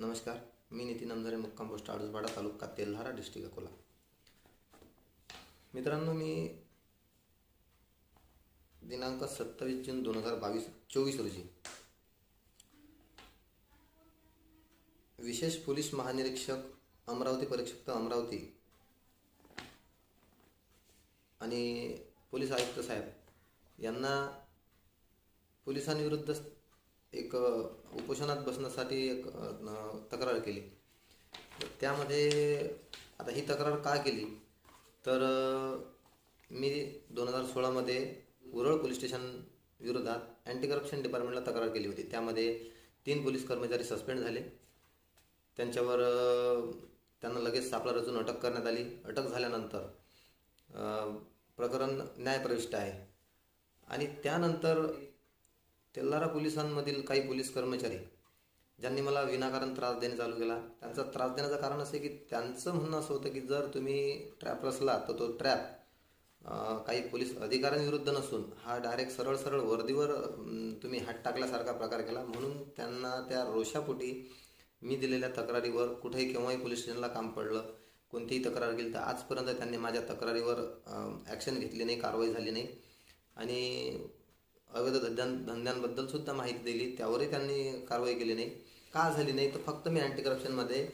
नमस्कार मी नितीन अंधारे मुक्काम post Adoospada taluka Telhara district Akola. मित्रांनो मी दिनांक सत्तावीस जून दोन हजार बावीस चोवीस रोजी विशेष पोलीस महानिरीक्षक अमरावती परीक्षक अमरावती आणि पोलीस आयुक्त साहेब यांना पोलिसांविरुद्ध एक उपोषणात बसण्यासाठी एक तक्रार केली. तर त्यामध्ये आता ही तक्रार का केली? तर मी दोन हजार सोळामध्ये उरळ पोलीस स्टेशन विरोधात अँटी करप्शन डिपार्टमेंटला तक्रार केली होती. त्यामध्ये तीन पोलीस कर्मचारी सस्पेंड झाले. त्यांच्यावर त्यांना लगेच सापळा रचून अटक करण्यात आली. अटक झाल्यानंतर प्रकरण न्यायप्रविष्ट आहे. आणि त्यानंतर तेल्लारा पोलिसांमधील काही पोलीस कर्मचारी ज्यांनी मला विनाकारण त्रास देणे चालू केला. त्यांचा त्रास देण्याचं कारण असं की त्यांचं म्हणणं असं होतं की जर तुम्ही ट्रॅप रचला तर तो ट्रॅप काही पोलीस अधिकाऱ्यांविरुद्ध नसून हा डायरेक्ट सरळ सरळ वर्दीवर तुम्ही हात टाकल्यासारखा प्रकार केला. म्हणून त्यांना त्या रोषापोटी मी दिलेल्या तक्रारीवर कुठेही केव्हाही पोलीस स्टेशनला काम पडलं कोणतीही तक्रार केली तर आजपर्यंत त्यांनी माझ्या तक्रारीवर ॲक्शन घेतली नाही कारवाई झाली नाही. आणि अवैध धंद्यां धंद्यांबद्दल सुद्धा माहिती दिली. त्यावरही त्यांनी कारवाई केली नाही. का झाली नाही? तर फक्त मी अँटी करप्शनमध्ये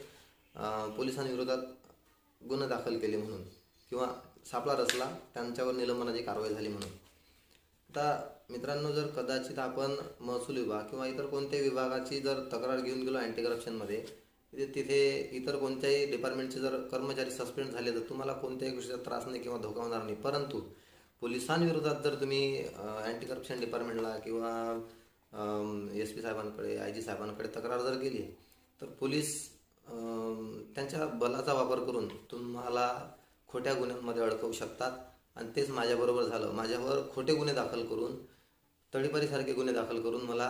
पोलिसांविरोधात गुन्हा दाखल केले म्हणून. किंवा सापळा रचला त्यांच्यावर निलंबनाची कारवाई झाली म्हणून. आता मित्रांनो जर कदाचित आपण महसूल विभाग किंवा इतर कोणत्याही विभागाची जर तक्रार घेऊन गेलो अँटी करप्शनमध्ये तिथे इतर कोणत्याही डिपार्टमेंटचे जर कर्मचारी सस्पेंड झाले तर तुम्हाला कोणत्याही गोष्टीचा त्रास नाही किंवा धोका होणार नाही. परंतु पोलिसांविरोधात जर तुम्ही अँटी करप्शन डिपार्टमेंटला किंवा एस पी साहेबांकडे आय जी साहेबांकडे तक्रार जर केली तर पोलीस त्यांच्या बलाचा वापर करून तुम्हाला खोट्या गुन्ह्यांमध्ये अडकवू शकतात. आणि तेच माझ्याबरोबर झालं. माझ्यावर खोटे गुन्हे दाखल करून तळीपारीसारखे गुन्हे दाखल करून मला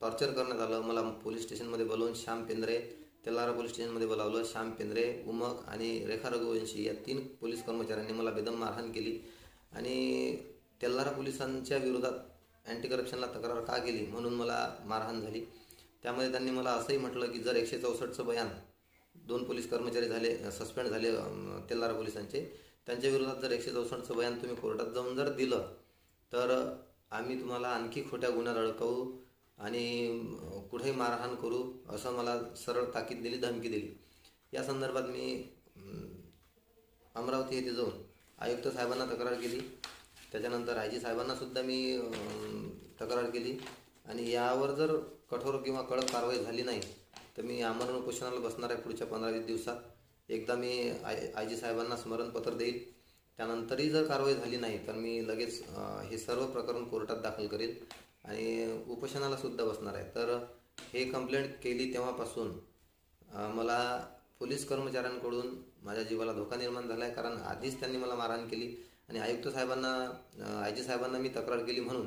टॉर्चर करण्यात आलं. मला पोलीस स्टेशनमध्ये बोलवून श्याम पेंद्रे तेलारा पोलीस स्टेशनमध्ये बोलावलं. श्याम पेंद्रे उमक आणि रेखा रघुवंशी या तीन पोलीस कर्मचाऱ्यांनी मला बेदम मारहाण केली. आणि तेल्लारा पोलिसांच्या विरोधात अँटी करप्शनला तक्रार का केली म्हणून मला मारहाण झाली. त्यामध्ये त्यांनी मला असंही म्हटलं की जर एकशे चौसष्टचं बयान दोन पोलीस कर्मचारी झाले सस्पेंड झाले तेल्हारा तेल्लारा पोलिसांचे त्यांच्या विरोधात जर एकशे चौसष्टचं बयान तुम्ही कोर्टात जाऊन जर दिलं तर आम्ही तुम्हाला आणखी खोट्या गुन्ह्यात अडकवू आणि कुठेही मारहाण करू असं मला सरळ ताकीद दिली धमकी दिली. या संदर्भात मी अमरावती येथे जाऊन आयुक्त साहेबांना तक्रार केली. त्याच्यानंतर आय जी मी तक्रार केली. आणि यावर जर कठोर किंवा कडक कारवाई झाली नाही तर मी आमरण उपोषणाला बसणार आहे पुढच्या पंधरा वीस दिवसात. एकदा मी आय आय जी साहेबांना स्मरणपत्र देईल. त्यानंतरही जर कारवाई झाली नाही तर मी लगेच हे सर्व प्रकरण कोर्टात दाखल करेल आणि उपोषणालासुद्धा बसणार आहे. तर हे कंप्लेंट केली तेव्हापासून मला पोलीस कर्मचाऱ्यांकडून माझ्या जीवाला धोका निर्माण झाला आहे कारण आधीच त्यांनी मला मारहाण केली आणि आयुक्त साहेबांना आय जी साहेबांना मी तक्रार केली म्हणून.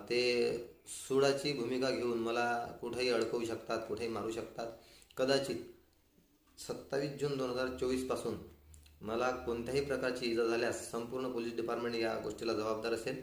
ते सुडाची भूमिका घेऊन मला कुठेही अडकवू शकतात कुठेही मारू शकतात. कदाचित सत्तावीस जून दोन हजार चोवीसपासून मला कोणत्याही प्रकारची इजा झाल्यास संपूर्ण पोलीस डिपार्टमेंट या गोष्टीला जबाबदार असेल.